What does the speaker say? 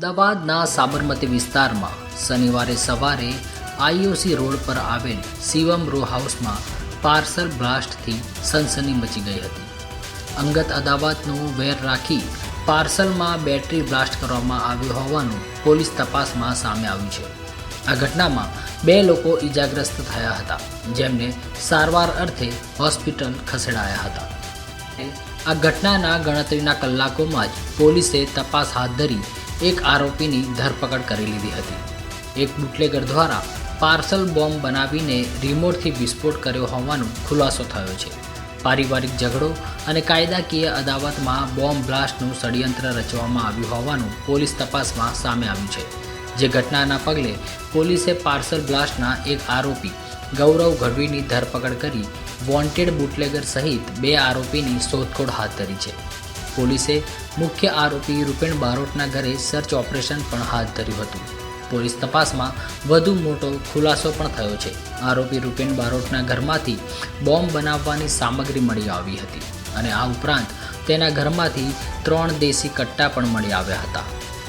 અમદાવાદના સાબરમતી વિસ્તારમાં શનિવારે સવારે આઈઓસી રોડ પર આવેલ શિવમ રો હાઉસમાં પાર્સલ બ્લાસ્ટથી સનસની મચી ગઈ હતી. અંગત અદાવતનું વેર રાખી પાર્સલમાં બેટરી બ્લાસ્ટ કરવામાં આવ્યું હોવાનું પોલીસ તપાસમાં સામે આવ્યું છે. આ ઘટનામાં બે લોકો ઈજાગ્રસ્ત થયા હતા, જેમને સારવાર અર્થે હોસ્પિટલ ખસેડાયા હતા. આ ઘટનાના ગણતરીના કલાકોમાં જ પોલીસે તપાસ હાથ ધરી એક આરોપીની ધરપકડ કરી લીધી હતી. એક બુટલેગર દ્વારા પાર્સલ બોમ્બ બનાવીને રિમોટથી વિસ્ફોટ કર્યો હોવાનો ખુલાસો થયો છે. પારિવારિક ઝઘડો અને કાયદાકીય અદાવતમાં બોમ્બ બ્લાસ્ટનું ષડયંત્ર રચવામાં આવ્યું હોવાનું પોલીસ તપાસમાં સામે આવ્યું છે. જે ઘટનાના પગલે પોલીસે પાર્સલ બ્લાસ્ટના એક આરોપી ગૌરવ ગઢવીની ધરપકડ કરી વોન્ટેડ બુટલેગર સહિત બે આરોપીની શોધખોળ હાથ ધરી છે. પોલીસે મુખ્ય આરોપી રૂપેણ બારોટના ઘરે સર્ચ ઓપરેશન પણ હાથ ધર્યું હતું. પોલીસ તપાસમાં વધુ મોટો ખુલાસો પણ થયો છે. આરોપી રૂપેણ બારોટના ઘરમાંથી બોમ્બ બનાવવાની સામગ્રી મળી આવી હતી અને આ ઉપરાંત તેના ઘરમાંથી ત્રણ દેશી કટ્ટા પણ મળી આવ્યા હતા.